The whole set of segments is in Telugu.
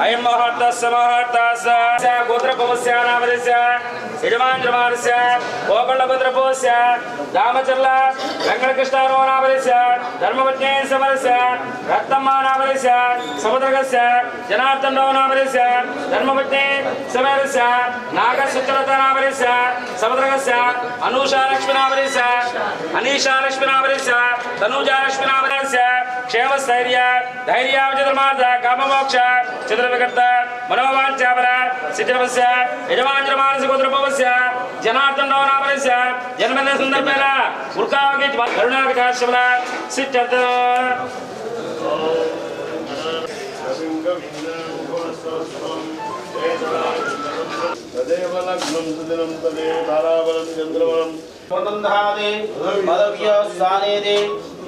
అయం ముహూర్తస్య ముహూర్తస్య గోత్రపవస్య నామదస్య యజమాంద్రమానస్య గోపండపుత్రపోస్య రామచర్ల వెంకటకృష్ణారో నామదస్య ధర్మపత్నే సమరస్య రత్నమ్మ నామదస్య సముద్రగస్య జనార్దనో నామదస్య ధర్మపత్నే సమరస్య నాగసుచలత నామదస్య సముద్రగస్య అనూషా లక్ష్మి నామదస్య అనీషా లక్ష్మి నామదస్య తనూజా లక్ష్మి నామదస్య క్షేమస్థైర్య ధైర్యావచతుర్మార్గ కామమోక్ష చతుర్వికర్త మనోవాంఛాబల సిద్ధిరవస్య యజమాన్య మానసిక ఉద్రపవస్య జనార్దనో నామరస్య జన్మదిన సందర్భేన ఉర్కావకి కరుణాకటాశబల సిద్ధ్యర్థ తదేవ లగ్నం సుదినం తదే తారాబలం చంద్రబలం స్వతంధాది పదవ్యస్థానేది ఏకద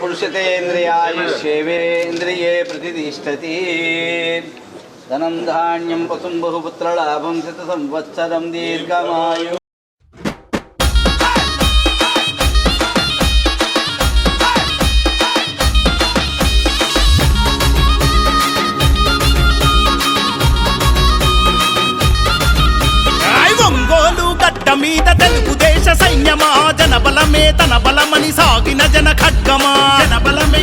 पुरुषतेन्द्रियाय सेवेन्द्रिये प्रतिष्ठति। धनं धान्यं पशुं बहुपुत्रलाभं शतसंवत्सरं दीर्घमायु। బలమే తన బలమని సాగిన జన ఖడ్గమా? జన బలమే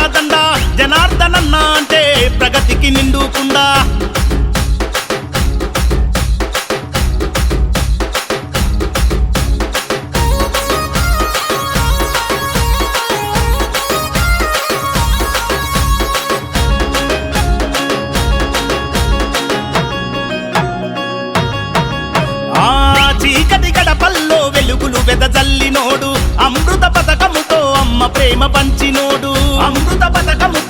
దండ అంటే ప్రగతికి నిండుకుండా ఆ చీకటి గడపల్లో వెలుగులు వెదజల్లినోడు. అమృత పథకముతో అమ్మ ప్రేమ పంచినోడు. అమృత పథకముతో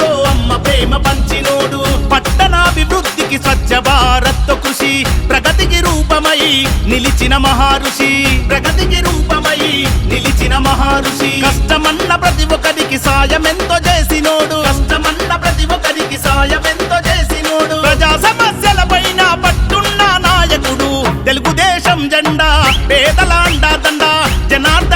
ప్రేమ పంచినోడు పట్టణాభివృద్ధికి స్వచ్ఛ భారత్ కృషి ప్రగతికి రూపమై నిలిచిన మహారుషి ప్రగతికి రూపమై నిలిచిన మహారుషి. కష్టమన్న ప్రతి ఒక్కరికి సాయం ఎంతో చేసినోడు కష్టమన్న